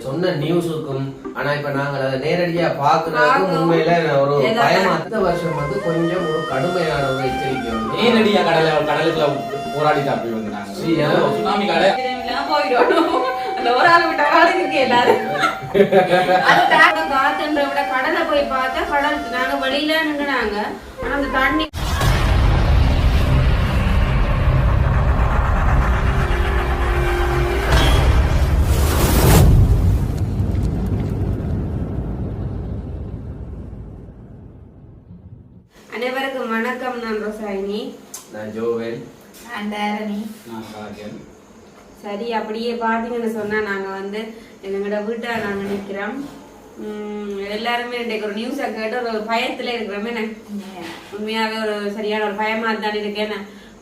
சொன்ன நியூஸுக்கும் ஆனா இப்ப நாங்க அதை நேரடியா பாக்குறதுக்கும் பார்க்கவும் உண்மையில ஒரு பயம் அடுத்த வருஷம் வந்து கொஞ்சம் ஒரு கடுமையான ஒரு எச்சரிக்கை நேரடியா கடலை கடலுக்குள்ள போராடி அப்படி வந்து நாங்க? சுனாமி கடை. போயிடும். அந்த ஒரு ஆள் விட்ட ஆள் இருக்கு எல்லாரும். அது தாங்க காத்துன்ற விட கடலை போய் பார்த்தா கடல் நாங்க வெளியில நின்னுனாங்க. ஆனா அந்த தண்ணி சரி அப்படியே பார்த்தீங்கன்னு சொன்னா நாங்க வந்து எங்களோட வீட்டை நாங்க நிக்கிறோம் உம் எல்லாருமே இன்றைக்கு ஒரு நியூஸை கேட்டு ஒரு பயத்துல இருக்கிறோமே என்ன? உண்மையாவே ஒரு சரியான ஒரு பயமா தான் இருக்கேன்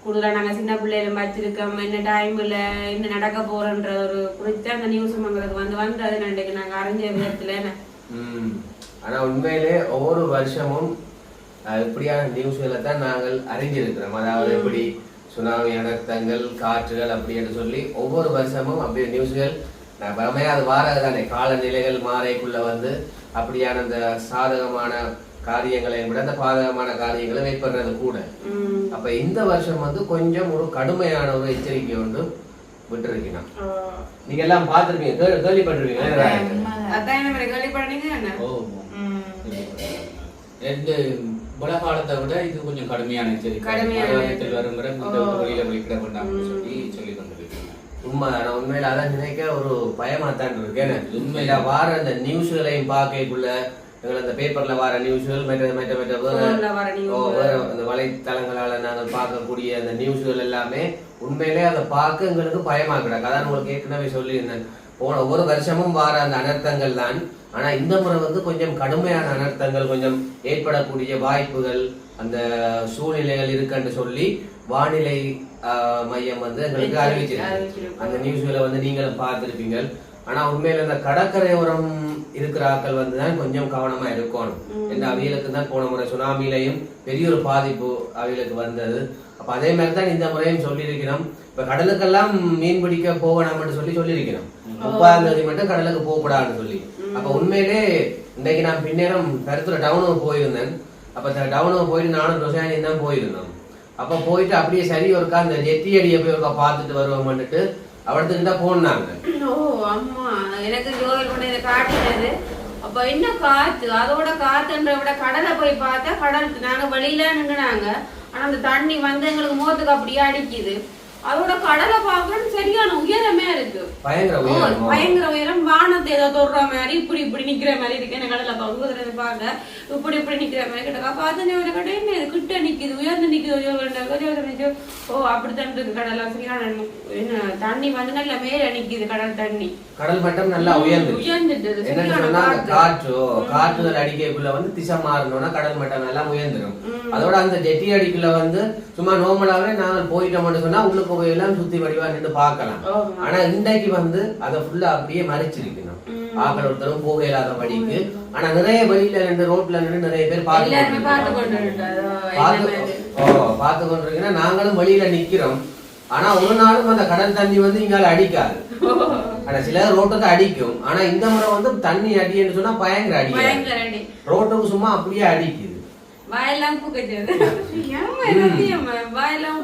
கூடுதலா நாங்க சின்ன பிள்ளைகளும் வச்சிருக்கோம் என்ன டைம்ல என்ன நடக்க போறோன்ற ஒரு குறித்து அந்த நியூஸ் எங்களுக்கு வந்து வந்து அது இன்றைக்கு நாங்க அறிஞ்ச விதத்துல என்ன? ம். ஆனா உண்மையிலே ஒவ்வொரு வருஷமும் இப்படியான நியூஸ்களை தான் நாங்கள் அறிஞ்சிருக்கிறோம் அதாவது எப்படி சுனாமி அனர்த்தங்கள் காற்றுகள் அப்படி என்று சொல்லி ஒவ்வொரு வருஷமும் அப்படி நியூஸ்கள். நான் பலமையா அது வாரது தானே. காலநிலைகள் மாறைக்குள்ள வந்து அப்படியான அந்த சாதகமான காரியங்களை விட அந்த பாதகமான காரியங்களை ஏற்படுறது கூட. அப்ப இந்த வருஷம் வந்து கொஞ்சம் ஒரு கடுமையான ஒரு எச்சரிக்கை ஒன்று விட்டுருக்கணும் ஆஹ் நீங்க எல்லாம் பார்த்திருப்பீங்க. கேள்வி- கேள்விப்பட்டிருப்பீங்க. ரெண்டு பல காலத்தை விட இது கொஞ்சம் கடுமையான எச்சரிக்கை. வரும். வெளியில வெளிக்கிட வேண்டாம்னு சொல்லி சொல்லி கொண்டிருக்கீங்க உண்மை நான் உண்மையில அதான் நினைக்க ஒரு பயமா தான் இருக்கேன் உண்மை. உண்மையில வார அந்த நியூஸ்களையும் பார்க்கக்குள்ள எங்களை அந்த பேப்பர்ல வர நியூஸ்கள் மற்ற மற்ற மற்ற அந்த வலைத்தளங்களால நாங்கள் பார்க்கக்கூடிய அந்த நியூஸ்கள் எல்லாமே உண்மையிலே அதை பார்க்க எங்களுக்கு பயமா கிடக்கு. அதான் உங்களுக்கு ஏற்கனவே சொல்லியிருந்தேன். போன ஒவ்வொரு வருஷமும் வர அந்த அனர்த்தங்கள் தான். ஆனா இந்த முறை வந்து கொஞ்சம் கடுமையான அனர்த்தங்கள் கொஞ்சம் ஏற்படக்கூடிய வாய்ப்புகள் அந்த சூழ்நிலைகள் இருக்குன்னு சொல்லி வானிலை மையம் வந்து எங்களுக்கு அறிவிச்சிருக்கு. அந்த நியூஸ்களை வந்து நீங்களும் பார்த்திருப்பீங்க ஆனா உண்மையில இந்த கடற்கரையோரம் இருக்கிற ஆட்கள் வந்து தான் கொஞ்சம் கவனமா இருக்கணும். இந்த அவியலுக்கு தான் போன முறை சுனாமிலையும் பெரிய ஒரு பாதிப்பு அவியலுக்கு வந்தது. அப்ப அதே மாதிரி தான் இந்த முறையும் சொல்லியிருக்கிறோம். இப்ப கடலுக்கெல்லாம் மீன் பிடிக்க போகணும்னு சொல்லி சொல்லியிருக்கிறோம். முப்பதாம் தேதி மட்டும் கடலுக்கு போகக்கூடாதுன்னு சொல்லி. அப்ப உண்மையிலே இன்னைக்கு நான் பின்னேரம் கருத்துல டவுனுக்கு போயிருந்தேன். அப்ப டவுனுக்கு போயிட்டு நானும் ரொசாயனி தான் போயிருந்தோம். அப்ப போயிட்டு அப்படியே சரி ஒருக்கா அந்த ஜெட்டி அடியை போய் ஒருக்கா பார்த்துட்டு வருவோம்னுட்டு அவடத்துக்கு தான் போனாங்க ஓ அம்மா எனக்கு ஜோதில் கொண்டு இதை காட்டினது. அப்ப என்ன காத்து? அதோட காத்துன்ற விட கடலை போய் பார்த்தா கடல் நாங்க வெளியில நின்னுனாங்க. ஆனா அந்த தண்ணி வந்து எங்களுக்கு முகத்துக்கு அப்படியே அடிக்குது. அதோட கடலை பார்க்கணும் சரியான உயரமே இருக்கு. பயங்கர உயரம். பயங்கர உயரம். வானத்தை ஏதோ தொடுற மாதிரி இப்படி இப்படி நிக்கிற மாதிரி இருக்கு. எனக்கு கடலை பார்க்க பார்க்க இப்படி இப்படி நிக்கிற மாதிரி கிட்ட பார்த்து ஒரு கடை என்ன இது? கிட்ட நிக்குது உயர்ந்து நிக்குது. ஓ அப்படித்தான் இருக்கு கடலை. சரியான என்ன தண்ணி வந்து நல்ல மேல நிக்குது கடல் தண்ணி. கடல் மட்டம் நல்லா உயர்ந்து சொன்னா காத்து. காற்றோ. காற்றுகள் அடிக்கக்குள்ள வந்து திசை மாறணும்னா கடல் மட்டம் எல்லாம் உயர்ந்துடும் அதோட அந்த ஜெட்டி அடிக்குள்ள வந்து சும்மா நார்மலாவே நாங்கள் போயிட்டோம்னு சொன்னா உள்ளுக்கு போய் எல்லாம் சுத்தி வடிவா நின்று பார்க்கலாம். ஆமா. ஆனா இன்றைக்கு வந்து அதை ஃபுல்லா அப்படியே மறைச்சிருக்கணும். ஆக்கள் ஒருத்தரும் போக இல்லாத படிக்கு. ஆனா நிறைய வெளியில நின்று ரோட்ல நின்று நிறைய பேர் பார்த்து பார்த்து கொண்டிருக்கீங்கன்னா நாங்களும் வெளியில நிக்கிறோம். ஆனா ஒரு நாளும் அந்த கடல் தண்ணி வந்து இங்கால அடிக்காது. ஆனா சில ரோட்டுக்கு அடிக்கும். ஆனா இந்த முறை வந்து தண்ணி அடின்னு சொன்னா பயங்கர அடி. ரோட்டுக்கு சும்மா அப்படியே அடிக்குது. வாயெல்லாம் புகைச்சது ஏம்மா என்னத்தியம்மா, வாயெல்லாம்.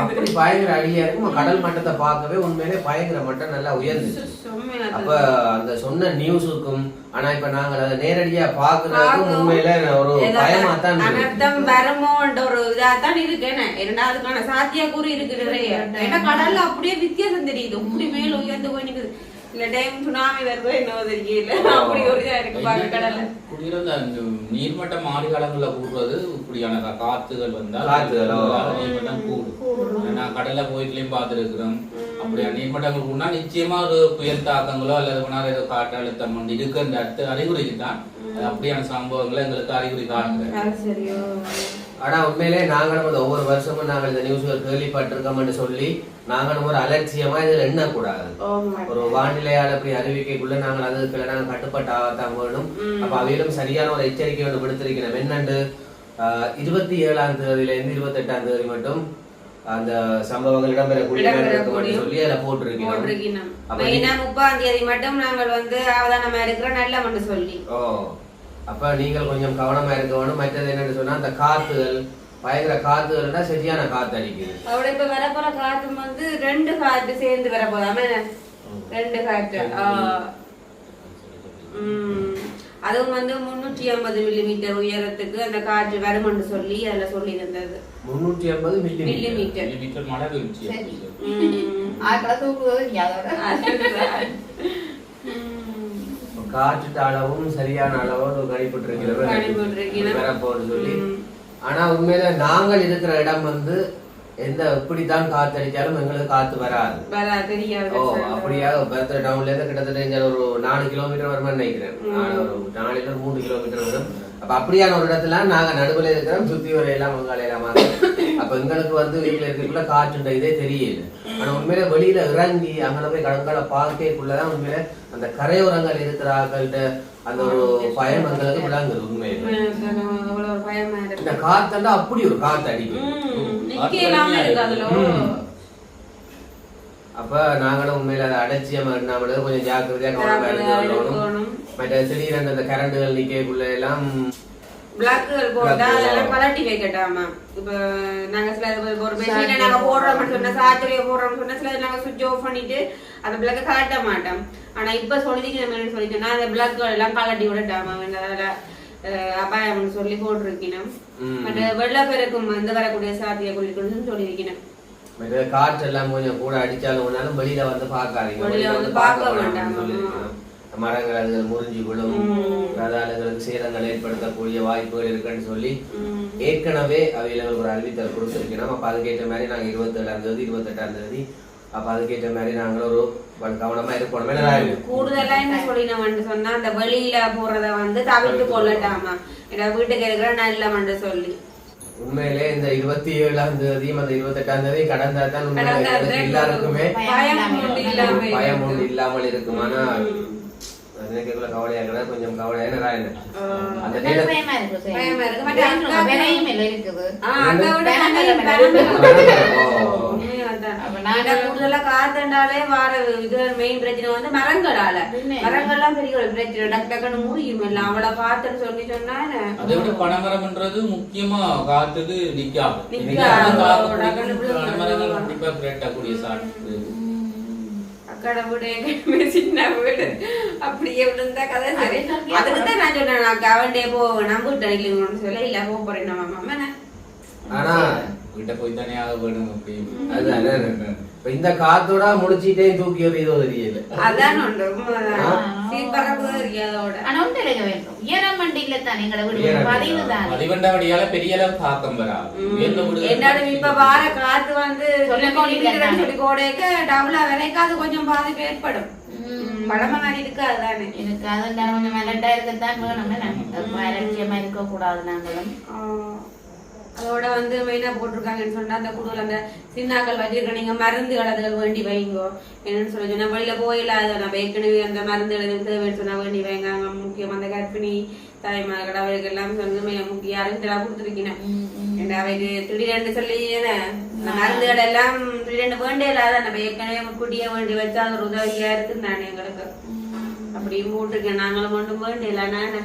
அப்படி பயங்கர அடியா இருக்கும் கடல் மட்டத்தை பார்க்கவே உண்மையிலே பயங்கர மட்டம் நல்லா உயர்ந்துச்சு. செம்மையா அப்ப. அந்த சொன்ன நியூஸுக்கும் ஆனா இப்ப நாங்க அதை நேரடியா பாக்குறதுக்கும் உண்மையில ஒரு பயமா தான் இருக்கு. அனர்த்தம் வருமோன்ற ஒரு இதாத்தான் இருக்கு. என்ன ஏன்னா அதுக்கான சாத்தியக்கூறு இருக்கு நிறைய. ஏன்னா கடல்ல அப்படியே வித்தியாசம் தெரியுது. இப்படி மேல உயர்ந்து போய் நிக்குது. இந்த டைம் சுனாமி வருதோ என்னவோ தெரியல. அப்படி ஒரு இதா இருக்கு பாக்க கடல்ல குடியிருந்த அந்த நீர்மட்டம் ஆடி காலங்கள்ல கூடுறது இப்படியான காத்துகள். அதனால நீர்மட்டம் கூடும். நான் கடல்ல போயிட்டுலயும் பார்த்துருக்கிறோம். அப்படியா நீர்மட்டங்கள் கூடனா நிச்சயமா ஒரு புயல் தாக்கங்களோ அல்லது வேணா ஏதோ காற்றழுத்தம் வந்து இருக்குன்ற அடுத்த அறிகுறிக்கு தான் அப்படியான சம்பவங்களை எங்களுக்கு அறிகுறி காட்டுறேன் அது சரியோ ஆனா உண்மையிலே நாங்களும் அந்த ஒவ்வொரு வருஷமும் நாங்கள் இந்த நியூஸ்கள் கேள்விப்பட்டிருக்கோம்னு சொல்லி நாங்களும் ஒரு அலட்சியமா இதுல எண்ணக்கூடாது. ஓ மை ஒரு வானிலையால் அப்படி அறிவிக்கைக்குள்ள நாங்கள் அதுக்குள்ள நாங்கள் கட்டுப்பட்டு ஆகத்தான் வேணும் அப்ப அவையிலும் சரியான ஒரு எச்சரிக்கை ஒன்று விடுத்திருக்கிறோம். என்னண்டு? இருபத்தி ஏழாம் தேதியில இருந்து இருபத்தி எட்டாம் தேதி மட்டும் அந்த சம்பவங்கள் இடம்பெறக்கூடிய சொல்லி அதில் போட்டிருக்கீங்க மெயினா முப்பாம் தேதி மட்டும் நாங்கள் வந்து அவதானமா இருக்கிற மண்டு சொல்லி. ஓ. அப்ப நீங்கள் கொஞ்சம் கவனமா இருக்க வேணும் மற்றது என்னன்னு சொன்னா அந்த காத்துகள் பயங்கர காத்துகள்னா சரியான காத்து அடிக்குது. அவட இப்ப வரப்போற காத்து வந்து ரெண்டு காத்து சேர்ந்து வரப்போதாம ரெண்டு காத்து. அதுவும் வந்து முன்னூற்றி ஐம்பது மில்லிமீட்டர் உயரத்துக்கு அந்த காற்று வரும்னு சொல்லி அதுல சொல்லி இருந்தது முன்னூற்றி ஐம்பது மில்லி மில்லிமீட்டர் மீட்டர் மழை. உம். ஆக்களை தூக்குவது இங்க அதோட அதுதான். உம். காற்று அளவும் சரியான அளவோடு. வரப்போன்னு சொல்லி. ஆனா உண்மையில நாங்கள் இருக்கிற இடம் வந்து எந்த எப்படித்தான் காத்து அடிச்சாலும் எங்களுக்கு காத்து வராது. வரா தெரியாது. ஓ அப்படியா? பெருத்த டவுன்ல இருந்து கிட்டத்தட்ட ஒரு நாலு கிலோமீட்டர் வருமான்னு நினைக்கிறேன். ஒரு நாலு இல்ல மூணு கிலோமீட்டர் வரும். அப்ப அப்படியான ஒரு இடத்துல நாங்க நடுவுல இருக்கிறோம் சுத்தி வரையெல்லாம் மங்காலையெல்லாம் அப்ப எங்களுக்கு வந்து வீட்டுல இருக்கக்குள்ள காற்றுன்ற இதே தெரியல. ஆனா உண்மையில வெளியில இறங்கி அங்கே போய் கடற்கரை பார்க்கக்குள்ளதான் உண்மையில அந்த கரையோரங்கள் இருக்கிற ஆட்கள்கிட்ட அந்த ஒரு பயம் எங்களுக்கு விளங்குது உண்மையில. இந்த காத்தண்டா அப்படி ஒரு காத்து அடிக்கும் அப்ப நாங்களும் உண்மையில அதை அடைச்சியமா இருந்தாமல் கொஞ்சம் ஜாக்கிரதையா கவனமா எடுத்து. மற்ற அந்த கரண்டுகள் நிக்கக்குள்ள எல்லாம் பிளாக்குகள் போட்டா. அதெல்லாம் கலட்டி வைக்கட்டாமா இப்ப நாங்க சில ஒரு மெஷினை நாங்க போடுறோம்னு சொன்னா சாச்சரிய போடுறோம்னு சொன்னா சில நாங்க சுவிட்ச் ஆஃப் பண்ணிட்டு அந்த பிளக்க காட்ட மாட்டோம். ஆனா இப்ப சொல்லிக்கு நம்ம என்ன சொல்லிட்டோம்னா அந்த பிளக்குகள் எல்லாம் கலட்டி விடட்டாமா அபாயம்னு சொல்லி போட்டிருக்கணும். வெள்ளப்பெருக்கும் வந்து வரக்கூடிய சாத்திய குறிக்கணும்னு சொல்லியிருக்கணும். காற்று எல்லாம் கொஞ்சம் கூட அடிச்சாலும் வெளியில வந்து பார்க்காதீங்க. வெளியில வந்து பார்க்க வேண்டாம். மரங்கள் அது முறிஞ்சு விழும். ம். ரதாளுங்களுக்கு சேதங்கள் ஏற்படுத்தக்கூடிய வாய்ப்புகள் இருக்குன்னு சொல்லி. ஏற்கனவே அவையில ஒரு அறிவித்தல் கொடுத்துருக்கணும். அப்ப அதுக்கேற்ற மாதிரி நாங்க இருபத்தேழாம் தேதி இருபத்தெட்டாம் தேதி அப்ப அதுக்கேற்ற மாதிரி நாங்களும் ஒரு கொஞ்சம் கவனமா இருக்கணும் ஏன்னா கூடுதலா என்ன சொல்லினவன் சொன்னா அந்த வெளியில போறத வந்து தவிர்த்து கொள்ளட்டாமா ஏன்னா வீட்டுக்கு இருக்கிற நல்ல மண்டு சொல்லி உண்மையிலே இந்த இருபத்தி ஏழாம் தேதியும் அந்த இருபத்தி எட்டாம் தேதி கடந்தா தான் எல்லாருக்குமே பயம் ஒன்று இல்லாமல் இருக்கும் ஆனா அது நினைக்கக்குள்ள கவலையா இருக்கிறது கொஞ்சம் கவலையா என்ன அந்த எனக்கு நேரம் பயமா இருக்கு கூடுதலா காத்தண்டாலே வார இது மெயின் பிரச்சனை வந்து மரங்களால? மரங்கள்லாம் பெரிய ஒரு பிரச்சனை. டக்கு டக்குன்னு முறியும் இல்ல அவளை காத்துன்னு சொல்லி சொன்னா அதை விட பனைமரம்ன்றது முக்கியமா காத்துக்கு நிக்காது. பனைமரங்கள் கண்டிப்பா பிரட்டக்கூடிய சாட்டு எங்க சின்ன வீடு. அப்படியே விழுந்தா கதை சரி. அதுக்கு தான் நான் சொன்னேன் நான் கவண்டே போ நம்ப விட்டு சொல்ல. இல்ல போக போறேன் நம்ம மாமா ஆனா வீட்டை போய் தானே ஆக வேணும் அப்படி அதுதான் இப்ப இந்த காத்தோட முடிச்சிட்டே தூக்கி எறியதோ தெரியல. அதான் உண்டு. சீப்பறப்பு அதோட ஆனா ஒன்று இருக்க வேண்டும். உயரம் வண்டியில தான் எங்களை விடு உயரம் பதிவு தான். மதிவண்டபடியால பெரிய அளவு தாக்கம் வராது. என்னோட இப்ப வார காத்து வந்து சொல்ல கோடைக்கு டபுளா கொஞ்சம் பாதிப்பு ஏற்படும். பழம மாதிரி இருக்காது தானே எனக்கு அது கொஞ்சம் மெலண்டா இருக்கத்தான் வேணும் என்ன அலட்சியமா இருக்க கூடாது நாங்களும். ஆஹ் அதோட வந்து மெயினா போட்டிருக்காங்கன்னு சொன்னா அந்த குடுவில் அந்த சின்னாக்கள் வச்சிருக்க நீங்க மருந்துகள் அதுகள் வேண்டி வைங்கோ. என்னன்னு சொல்லி சொன்னா வெளியில போயிடாத நம்ம ஏற்கனவே அந்த மருந்துகள் எதுவும் தேவைன்னு சொன்னா வேண்டி வைங்க. முக்கியம் அந்த கர்ப்பிணி தாய்மார்கள் அவருக்கு எல்லாம் மே- முக்கிய அறிஞரா கொடுத்துருக்கீங்க. ஏன்னா அவைக்கு திடீரென்று சொல்லி மருந்துகள் எல்லாம் திடீரென்று வேண்டே இல்லாத நம்ம ஏற்கனவே முன்கூட்டியே வேண்டி வச்சா ஒரு உதவியா இருக்குன்னு தானே எங்களுக்கு அப்படியும் போட்டிருக்கேன். நாங்களும் ஒன்றும் வேண்டியல நான்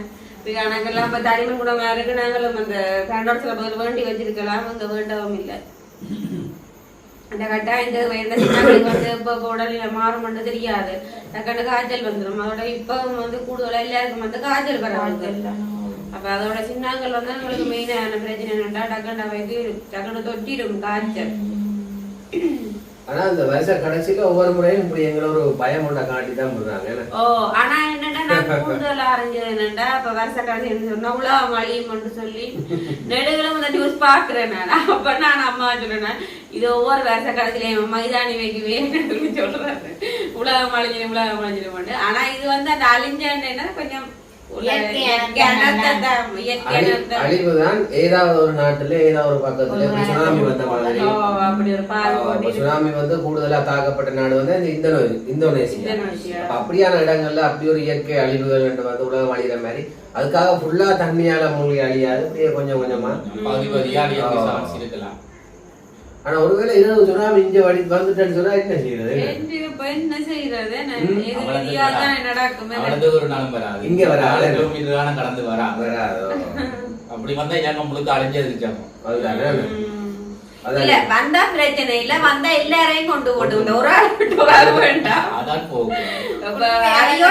கணக்கெல்லாம் இப்போ தனிமை குணமா இருக்கு. நாங்களும் அந்த கண்டோட சில பதில் வேண்டி வச்சிருக்கலாம். அங்க வேண்டவும் இல்லை. அந்த கட்டாயம் இந்த இந்த சின்னங்களுக்கு வந்து இப்போ உடலில் மாறும் தெரியாது. டக்குனு காய்ச்சல் வந்துடும் அதோட இப்போ வந்து கூடுதலா எல்லாருக்கும் வந்து காய்ச்சல் பரவாயில்ல அப்ப அதோட சின்னங்கள் வந்து நம்மளுக்கு மெயினான பிரச்சனை என்னட்டா டக்குனு அவைக்கு டக்குனு தொட்டிடும் காய்ச்சல். ஆனா இந்த வருஷ கடைசியில ஒவ்வொரு முறையும் இப்படி எங்களை ஒரு பயம் ஒன்றை காட்டி தான் விடுறாங்க. ஓ ஆனா கூடுதலா அறிஞ்சது என்னடா இப்ப வருஷ கடைசி சொன்னா உலகம் அழியும்னு சொல்லி நெடுகளும் இந்த நியூஸ் பாக்குறேன் நான். அப்ப நான் அம்மா சொல்றேன் இது ஒவ்வொரு வருஷ கடைசியில மைதானி வைக்கவே சொல்றாரு. உலகம் அழிஞ்சிடும் உலகம் அழிஞ்சிடும் ஆனா இது வந்து அந்த அழிஞ்ச என்ன கொஞ்சம் அழிவுதான் ஏதாவது ஒரு நாட்டுல ஏதாவது ஒரு பக்கத்துல சுனாமி வந்த மாதிரி. சுனாமி வந்து கூடுதலா தாக்கப்பட்ட நாடு வந்து இந்த இந்தோனே இந்தோனேசியா. இந்தோனேசியா. அப்ப அப்படியான இடங்கள்ல அப்படி ஒரு இயற்கை அழிவுகள் என்று வந்து உலகம் அழிகிற மாதிரி அதுக்காக ஃபுல்லா தண்ணியால மூழ்கி அழியாது. அப்படியே கொஞ்சம் கொஞ்சமா. ஆனா ஒருவேளை இரவு சுனாமி இங்க வடி வந்துட்டேன்னு சொன்னா என்ன செய்யறது? என்ன செய்யறது நடக்கும்? ஒரு நாளும் வராது. இங்க வராது. கிலோமீட்டர் தானே கடந்து வரா. வராதோ? அப்படி வந்தா நம்மளுக்கு அழிஞ்சது இருக்காமோ அதுதானே. இல்ல வந்தா பிரச்சனை இல்ல வந்தா எல்லாரையும் கொண்டு போட்டு ஒரு ஆள் விட்டு ஆள் வேண்டாம். அதான் போகும்.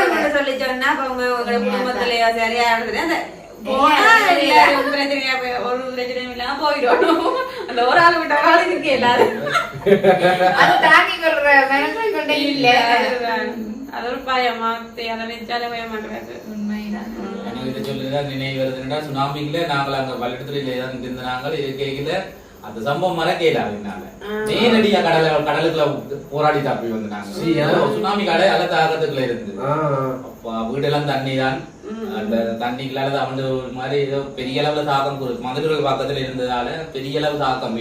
மட்டும் சொல்லி சொன்னா உங்க குடும்பத்திலயோ சரியா அந்த போனா எல்லாரும் பிரச்சனையா போய் ஒரு பிரச்சனையும் இல்லாம போயிடும் அந்த ஒரு ஆள் விட்ட ஆள் இருக்கே இல்லாது அது தாங்கி கொள்ற மெனக்கல் கொண்டே இல்ல. அது ஒரு பயமா அதை நினைச்சாலே பயமாட்டுறாரு உண்மைதான் சொல்லிதான் நினைவு வருதுன்னா சுனாமிக்குல நாங்கள் அங்க பள்ளத்துல தான் இருந்தாங்க இருக்கையில அந்த சம்பவம் மறக்கல என்னால. நேரடியா கடல கடலுக்குள்ள போராடி தப்பி வந்து சரியா? நாங்க சுனாமி கடை அல்ல தாக்கத்துக்குள்ள இருந்து. வீடெல்லாம் தண்ணி தான் அந்த தண்ணிக்குள்ளால தான் வந்து ஒரு மாதிரி ஏதோ பெரிய அளவுல தாக்கம் கொடுக்கும் மதுரை பக்கத்துல இருந்ததால பெரிய அளவு தாக்கம்.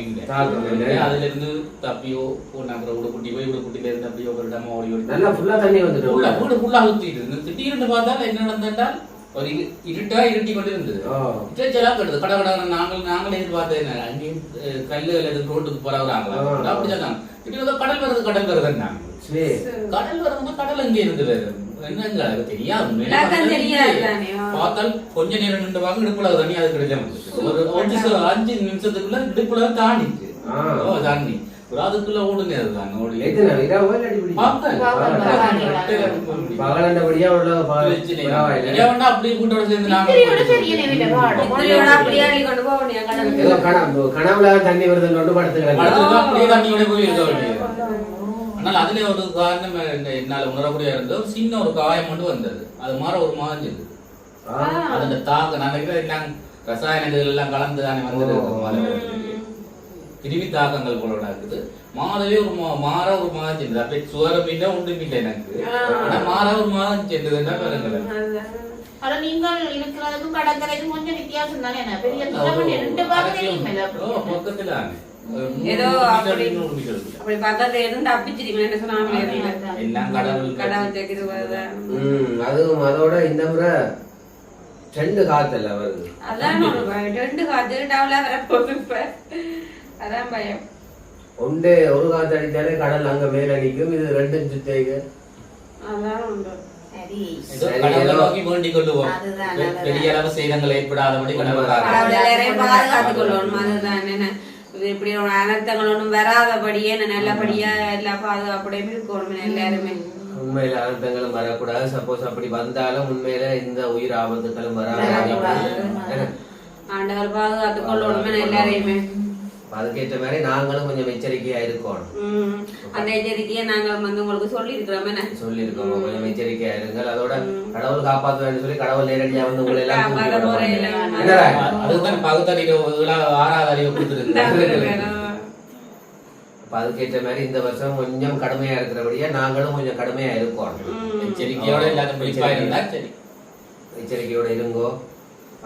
அதுல இருந்து தப்பியோ அப்புறம் விட குட்டி போய் விட குட்டில இருந்து அப்படியோ ஒரு இடமா ஓடி ஓடி. நல்லா ஃபுல்லா தண்ணி வந்துட்டு உள்ள வீடு ஃபுல்லா சுத்திட்டு இருந்து திடீர்னு பார்த்தா என்ன நடந்தால் ஒரு இரு- இருட்டா இருட்டி கொண்டு இருந்தது. இச்செல்லாம் கட்டுது கடை கடை நாங்கள் நாங்களே எதிர்பார்த்தது என்ன? அங்கேயும் கல்லு அல்லது ரோட்டுக்கு போறவராங்களா. அப்படி சொன்னாங்க திடீர்னு கடல் வருது கடல் வருதுன்னாங்க கடல் வருதுன்னா கடல் அங்கே இருந்து வருது என்னங்க அது தெரியாது. பார்த்தால் கொஞ்ச நேரம் நின்று வாங்க இடுப்புல தண்ணி அது கிடைச்சா ஒரு அஞ்சு நிமிஷத்துக்குள்ள இடுப்புல தாண்டிச்சு ஆ. அதுக்குள்ள ஓடுங்க அதுதான். பகலண்டபடியா உள்ள அப்படியே கூட்டோட சேர்ந்து கனவுல தண்ணி வருதுன்னு படத்துல ஆனால் அதுல ஒரு காரணம் என்ன- என்னால உணரக்கூடிய இருந்தது ஒரு சின்ன ஒரு காயம் மட்டும் வந்தது. அது மாதிரி ஒரு மாஞ்சது. ஆ. அதோட தாக்கம். நான் ரசாயனங்கள் எல்லாம் கலந்து தானே வந்தது. கிருமி தாக்கங்கள் போல இருக்குது மாறவே ஒரு மா- மாற ஒரு மாதம் செஞ்சது அப்படியே சுவரம் இல்லை ஒன்றும் இல்லை எனக்கு. ஆனா மாற ஒரு மாதம் செஞ்சதுன்னா பாருங்களேன் ஆனா நீங்கள் இருக்கிறதுக்கும் கடற்கரைக்கும் கொஞ்சம் வித்தியாசம் தானே? பெரிய ரெண்டு பாகம் நூறு ஏதோ அப்படி. அப்படி பக்கத்துல இருந்து தப்பிச்சிருக்கீங்க என்ன சொன்னாமலே இருந்து எல்லாம் கடவுள் கடவுள் அதுவும் அதோட இந்த முறை ரெண்டு காத்தல்ல வருது. அதான் ரெண்டு. காத்து டவுலா இப்ப. அதான் பயம். ஒன்றே ஒரு காத்து அடிச்சாலே கடல் அங்க மேல நிக்கும் இது ரெண்டு சுத்தேங்க அதான் உண்டு. கடவுளை நோக்கி வேண்டிக் கொள்ளுவோம். பெரிய அளவு சேதங்கள் ஏற்படாதபடி கடவுள் இப்படி அனர்த்தங்கள் ஒண்ணும் வராதபடியே என்ன நல்லபடியா எல்லா பாதுகாப்போடையும் இருக்கணும் எல்லாருமே. உண்மையில அனர்த்தங்களும் வரக்கூடாது. சப்போஸ் அப்படி வந்தாலும் உண்மையில இந்த உயிர் ஆபத்துகளும் வராது. ஆண்டவர் பாதுகாத்துக் கொள்ளணும் எல்லாரையுமே. அதுக்கேற்ற மாதிரி நாங்களும் கொஞ்சம் எச்சரிக்கையா இருக்கணும். அந்த எச்சரிக்கையை நாங்க வந்து உங்களுக்கு சொல்லி இருக்கிறோம் என்ன? சொல்லியிருக்கோம். கொஞ்சம் எச்சரிக்கையா இருங்கள். அதோட கடவுள் காப்பாத்துவேன்னு சொல்லி கடவுள் நேரடியா வந்து உங்களை எல்லாம்? அதுதான் பகுத்தறிவு ஆறாவது அறிவு கொடுத்துருக்கு அப்ப அதுக்கேற்ற மாதிரி இந்த வருஷம் கொஞ்சம் கடுமையா இருக்கிறபடியா நாங்களும் கொஞ்சம் கடுமையா இருக்கணும். எச்சரிக்கையோட எச்சரிக்கையோட இருங்கோ.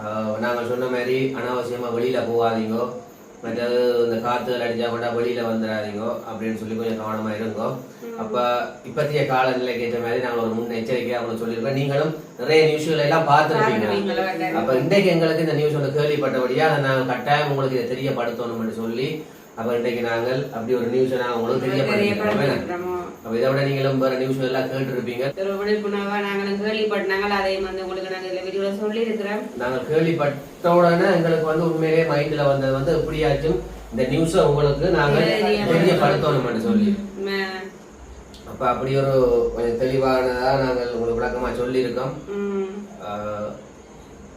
ஆஹ் நாங்கள் சொன்ன மாதிரி அனாவசியமா வெளியில போகாதீங்கோ. மற்றது இந்த காத்துகள் அடிச்சா கொண்டா வெளியில வந்துடாதீங்கோ அப்படின்னு சொல்லி கொஞ்சம் கவனமா இருங்கோ. அப்ப இப்பத்திய காலநிலைக்கு ஏற்ற மாதிரி நாங்கள் ஒரு முன் எச்சரிக்கையா உங்களுக்கு சொல்லியிருக்கோம். நீங்களும் நிறைய நியூஸ்கள் எல்லாம் பார்த்துருப்பீங்க? அப்ப இன்றைக்கு எங்களுக்கு இந்த நியூஸ் ஒன்று கேள்விப்பட்டபடியா அதை நாங்கள் கட்டாயம் உங்களுக்கு இதை தெரியப்படுத்தணும்னு சொல்லி அப்ப இன்றைக்கு நாங்கள் அப்படி ஒரு நியூஸை நாங்கள் உங்களுக்கு தெரியப்படுத்திருக்கிறோம். அப்ப இதை விட நீங்களும் வேற நியூஸ் எல்லாம் கேட்டிருப்பீங்க. ஒரு விழிப்புணர்வா நாங்களும் கேள்விப்பட்டாங்க அதையும் வந்து உங்களுக்கு நாங்க இதுல வீடியோல சொல்லி இருக்கிறோம் நாங்கள் கேள்விப்பட்ட உடனே எங்களுக்கு வந்து உண்மையிலே மைண்ட்ல வந்தது வந்து எப்படியாச்சும் இந்த நியூஸை உங்களுக்கு நாங்கள் தெரியப்படுத்தணும்னு சொல்லி. அப்ப அப்படி ஒரு கொஞ்சம் தெளிவானதா நாங்கள் உங்களுக்கு விளக்கமா சொல்லியிருக்கோம்.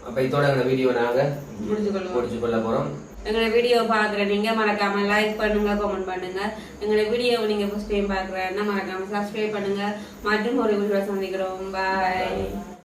அப்ப இதோட வீடியோ நாங்க முடிச்சுக்கொள்வோம் முடிச்சு கொள்ள போறோம். எங்களை வீடியோ பார்க்குற நீங்க மறக்காம லைக் பண்ணுங்க கமெண்ட் பண்ணுங்க. எங்களை வீடியோவை நீங்க ஃபஸ்ட் டைம் பார்க்குறேன்னா மறக்காம சப்ஸ்கிரைப் பண்ணுங்க. மற்றும் ஒரு வீடியோ சந்திக்கிறோம். பாய்